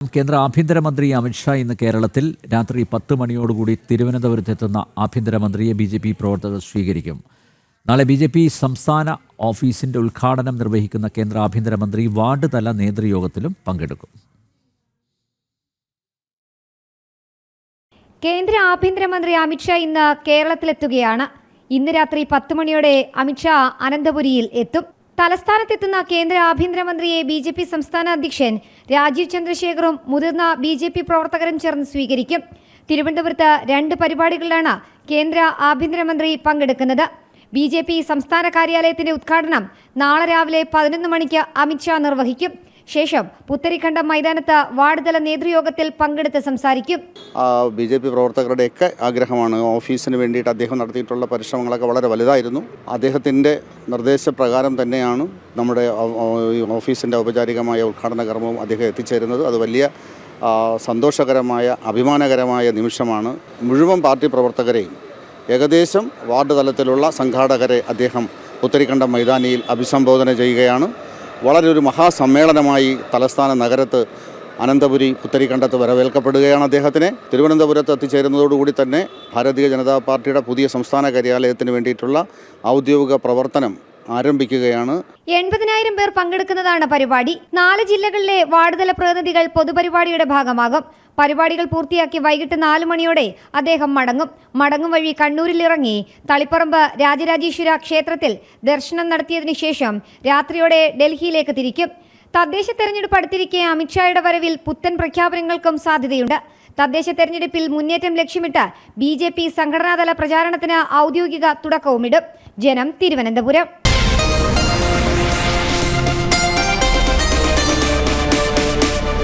കേന്ദ്ര ആഭ്യന്തരമന്ത്രി അമിത്ഷാ ഇന്ന് കേരളത്തിൽ രാത്രി പത്ത് മണിയോടുകൂടി തിരുവനന്തപുരത്തെത്തുന്ന ആഭ്യന്തരമന്ത്രിയെ ബി ജെ പി പ്രവർത്തകർ സ്വീകരിക്കും. നാളെ ബി ജെ പി സംസ്ഥാന ഓഫീസിന്റെ ഉദ്ഘാടനം നിർവഹിക്കുന്ന കേന്ദ്ര ആഭ്യന്തരമന്ത്രി വാർഡ് തല നേതൃയോഗത്തിലും പങ്കെടുക്കും. കേന്ദ്ര ആഭ്യന്തരമന്ത്രി അമിത്ഷാ ഇന്ന് കേരളത്തിലെത്തുകയാണ്. ഇന്ന് രാത്രി പത്ത് മണിയോടെ അമിത്ഷാ അനന്തപുരിയിൽ എത്തും. തലസ്ഥാനത്തെത്തുന്ന കേന്ദ്ര ആഭ്യന്തരമന്ത്രിയെ ബി ജെ പി സംസ്ഥാന അധ്യക്ഷൻ രാജീവ് ചന്ദ്രശേഖറും മുതിർന്ന ബി ജെ പി പ്രവർത്തകരും ചേർന്ന് സ്വീകരിക്കും. തിരുവനന്തപുരത്ത് രണ്ട് പരിപാടികളിലാണ് കേന്ദ്ര ആഭ്യന്തരമന്ത്രി പങ്കെടുക്കുന്നത്. ബി ജെ പി സംസ്ഥാന കാര്യാലയത്തിന്റെ ഉദ്ഘാടനം നാളെ രാവിലെ പതിനൊന്ന് മണിക്ക് അമിത്ഷാ നിർവഹിക്കും. ശേഷം പുത്തരിക്കണ്ടം മൈതാനത്ത് വാർഡ് തല നേതൃയോഗത്തിൽ പങ്കെടുത്ത് സംസാരിക്കും. ബി ജെ പി പ്രവർത്തകരുടെയൊക്കെ ആഗ്രഹമാണ് ഓഫീസിന് വേണ്ടിയിട്ട് അദ്ദേഹം നടത്തിയിട്ടുള്ള പരിശ്രമങ്ങളൊക്കെ വളരെ വലുതായിരുന്നു. അദ്ദേഹത്തിന്റെ നിർദ്ദേശപ്രകാരം തന്നെയാണ് നമ്മുടെ ഓഫീസിന്റെ ഔപചാരികമായ ഉദ്ഘാടന കർമ്മവും അദ്ദേഹം എത്തിച്ചേരുന്നത്. അത് വലിയ സന്തോഷകരമായ അഭിമാനകരമായ നിമിഷമാണ് മുഴുവൻ പാർട്ടി പ്രവർത്തകരെയും. ഏകദേശം വാർഡ് തലത്തിലുള്ള സംഘാടകരെ അദ്ദേഹം പുത്തരിക്കണ്ടം മൈതാനിയിൽ അഭിസംബോധന ചെയ്യുകയാണ്. വളരെ ഒരു മഹാസമ്മേളനമായി തലസ്ഥാന നഗരത്ത് അനന്തപുരി പുത്തരിക്കണ്ടത്ത് വരവേൽക്കപ്പെടുകയാണ് അദ്ദേഹത്തിനെ. തിരുവനന്തപുരത്ത് എത്തിച്ചേരുന്നതോടുകൂടി തന്നെ ഭാരതീയ ജനതാ പാർട്ടിയുടെ പുതിയ സംസ്ഥാന കാര്യാലയത്തിന് വേണ്ടിയിട്ടുള്ള ഔദ്യോഗിക പ്രവർത്തനം ആരംഭിക്കുകയാണ്. എൺപതിനായിരം പേർ പങ്കെടുക്കുന്നതാണ് പരിപാടി. നാല് ജില്ലകളിലെ വാർഡുതല പ്രതിനിധികൾ പൊതുപരിപാടിയുടെ ഭാഗമാകും. പരിപാടികൾ പൂർത്തിയാക്കി വൈകിട്ട് നാല് മണിയോടെ അദ്ദേഹം മടങ്ങും. മടങ്ങും വഴി കണ്ണൂരിൽ ഇറങ്ങി തളിപ്പറമ്പ് രാജരാജേശ്വര ക്ഷേത്രത്തിൽ ദർശനം നടത്തിയതിനു ശേഷം രാത്രിയോടെ ഡൽഹിയിലേക്ക് തിരിക്കും. തദ്ദേശ തെരഞ്ഞെടുപ്പ് അടുത്തിരിക്കെ അമിത്ഷായുടെ വരവിൽ പുത്തൻ പ്രഖ്യാപനങ്ങൾക്കും സാധ്യതയുണ്ട്. തദ്ദേശ തെരഞ്ഞെടുപ്പിൽ മുന്നേറ്റം ലക്ഷ്യമിട്ട് ബി ജെ പി സംഘടനാതല പ്രചാരണത്തിന് ഔദ്യോഗിക തുടക്കവുമിടും. ജനം തിരുവനന്തപുരം.